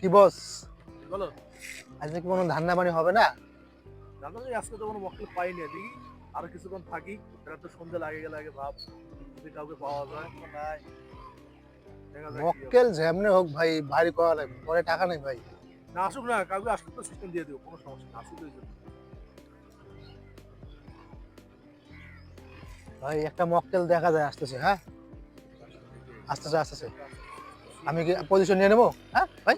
কি বস? বলো। আজকে কি কোনো ধান্না পানি হবে না? যে আজকে তো কোনো মক্কেল পাইনি দেখি আর কিছুক্ষণ থাকি। এটা তো সন্ধ্যে লাগে গেলে আগে ভাব। যদি কাউকে পাওয়া যায়। মক্কেল যেমনি হোক ভাই ভারী করা লাগবে। পরে টাকা নেই ভাই। না আসুক না কাউকে আসুক তো সিস্টেম দিয়ে দেবো কোনো সমস্যা না আসুক ভাই একটা মক্কেল দেখা যায় আসতেছে হ্যাঁ? আসতেছে আসতেছে। আমি কি পজিশন নিয়ে নেব? হ্যাঁ ভাই?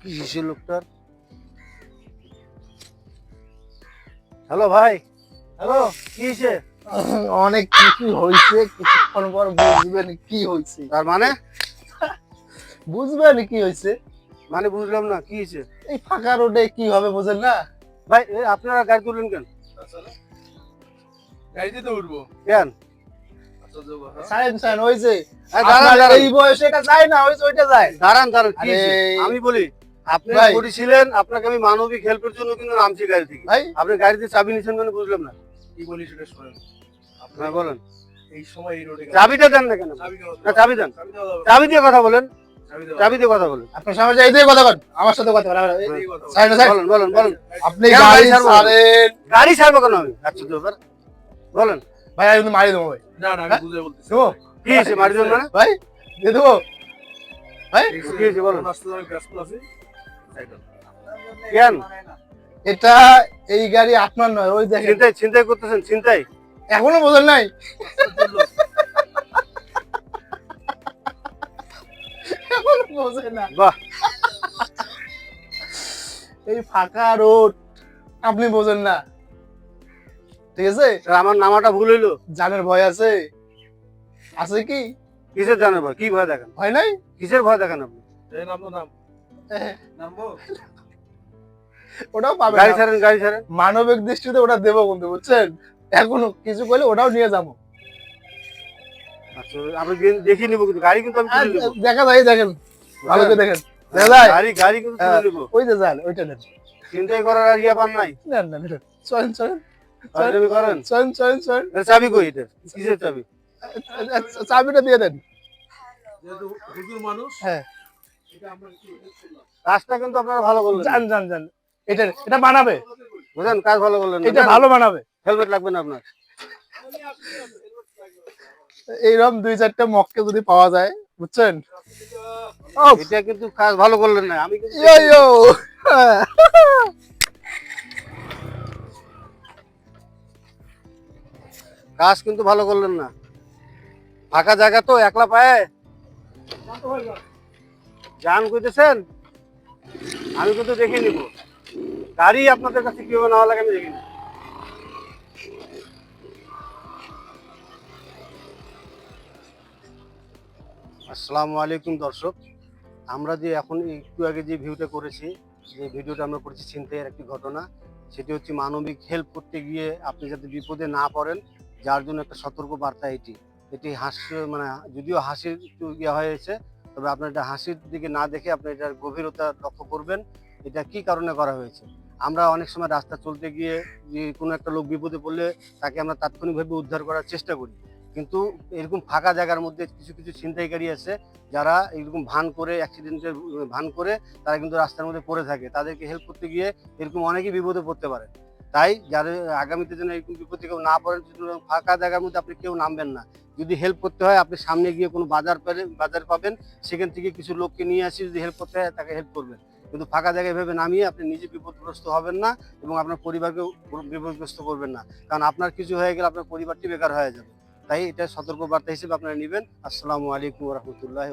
কি হিসে লোকটার? হ্যালো ভাই? হ্যালো, কি হিসে অনেক কিছু হয়েছে কিছুক্ষণ পর বুঝবেন কি হয়েছে তার মানে? বুঝবেন কি হয়েছে মানে বুঝলাম না কি হিসে এই ফাঁকা রোডে কি হবে বুঝেন না? ভাই আপনারা গাড়ি তুললেন কেন? গাড়িতে তো উঠবো। হয়েছে হয়েছে? আমি বলি। করেছিলেন আপনাকে আমি মানবিক হেল্পের জন্য কিন্তু নামছি গাড়ি থেকে। আপনি গাড়িতে চাবি নিয়েছেন মানে বুঝলাম না। কি বলি সেটা শোনেন। হ্যাঁ বলেন। এই সময় এই রোডে চাবিটা দেন না কেন? না, চাবি দেন। চাবি না। দিয়ে কথা বলেন। চাবি দিয়ে কথা বলেন। আপনার সামনে দিয়ে কথা বল আমার সাথে কথা বল আমার- এই- এই কথা বলো। সাইড সাইড বলেন বলেন বলেন। আপনি গাড়ি? ছাড়েন? গাড়ি ছাড়বো কেন আমি? আচ্ছা তো বলেন। ভাই আমি কিন্তু মারি দেবো ভাই। না না আমি বুঝে বলতেছি। কি মারি দেন মানে? ভাই দিয়ে দেবো? ভাই? এই কি হয়েছে বলেন? ব্যস্ত আছি। কেন? এটা এই গাড়ি আপনার নয় ওই দেখেন। চিন্তাই চিন্তাই করতেছেন চিন্তাই এখনও বোঝেন নাই। এখনও বোঝেন না বাহ। এই ফাঁকা রোড আপনি বোঝেন না। ঠিক আছে? আমার নামাটা ভুল হইল। জানের ভয় আছে? আছে কি? কিসের জানেন ভয়? কি ভয় দেখেন? ভয় নাই? কিসের ভয় দেখেন আপনি? নাম। নাম নামবো ওটাও পাবে গাড়ি ছাড়েন গাড়ি ছাড়েন। মানবিক দৃষ্টিতে ওটা দেবো কিন্তু বুঝছেন? এখনও কিছু করলে ওটাও নিয়ে যাব। আচ্ছা আপনি গিয়ে নিবো কিন্তু গাড়ি কিন্তু আমি আর তুলে নিবো। দেখা যায় দেখেন ভালো করে দেখেন। গাড়ি গাড়ি কিন্তু তুলে হ্যাঁ। নিবো। ওই যে যান ওইটা নেন। চিন্তাই করার আর নাই? নেন নেন নেন। চলেন চলেন। আপনি করেন? চলেন চলেন চলেন। চাবি কই এটা? কিসের চাবি? চাবিটা দিয়ে দেন। মানুষ হ্যাঁ। কিন্তু আপনারা ভালো করলেন। যান জান যান। এটা এটা বানাবে। বুঝলেন? কাজ ভালো করলেন এটা ভালো বানাবে। হেলমেট লাগবে না আপনার? এইরকম দুই চারটা মক্কে যদি পাওয়া যায় বুঝছেন? এটা কিন্তু কাজ ভালো করলেন না। আমি ইয়ো ইয়ো। কাজ কিন্তু ভালো করলেন না। ফাঁকা জায়গা তো একলা পায়ে। যান কইতেছেন? আমি কিন্তু দেখে নিব। গাড়ি আপনাদের কাছে কীভাবে নেওয়া লাগে আমি দেখে নিব আসসালামু আলাইকুম দর্শক। আমরা যে এখন একটু আগে যে ভিউটা করেছি, যে ভিডিওটা আমরা করেছি ছিনতাইয়ের একটি ঘটনা, সেটি হচ্ছে মানবিক হেল্প করতে গিয়ে আপনি যাতে বিপদে না পড়েন, যার জন্য একটা সতর্ক বার্তা এটি। এটি হাস্য মানে যদিও হাসির একটু ইয়ে হয়েছে, তবে আপনার এটা হাসির দিকে না দেখে আপনি এটার গভীরতা লক্ষ্য করবেন। এটা কি কারণে করা হয়েছে? আমরা অনেক সময় রাস্তা চলতে গিয়ে যে কোনো একটা লোক বিপদে পড়লে তাকে আমরা তাৎক্ষণিকভাবে উদ্ধার করার চেষ্টা করি। কিন্তু এরকম ফাঁকা জায়গার মধ্যে কিছু কিছু ছিনতাইকারী আছে যারা এরকম ভান করে অ্যাক্সিডেন্টের ভান করে তারা কিন্তু রাস্তার মধ্যে পড়ে থাকে। তাদেরকে হেল্প করতে গিয়ে এরকম অনেকেই বিপদে পড়তে পারে। তাই যাদের আগামীতে যেন এরকম বিপদে কেউ না পড়েন ফাঁকা জায়গার মধ্যে আপনি কেউ নামবেন না। যদি হেল্প করতে হয়, আপনি সামনে গিয়ে কোনো বাজার পেলে, বাজার পাবেন, সেখান থেকে কিছু লোককে নিয়ে আসি, যদি হেল্প করতে হয়, তাকে হেল্প করবেন। কিন্তু ফাঁকা জায়গায় ভেবে নামিয়ে আপনি নিজে বিপদগ্রস্ত হবেন না এবং আপনার পরিবারকেও বিপদগ্রস্ত করবেন না। কারণ আপনার কিছু হয়ে গেলে আপনার পরিবারটি বেকার হয়ে যাবে। তাই এটা সতর্কবার্তা হিসেবে আপনারা নেবেন। আসসালামু আলাইকুম রহমতুল্লাহ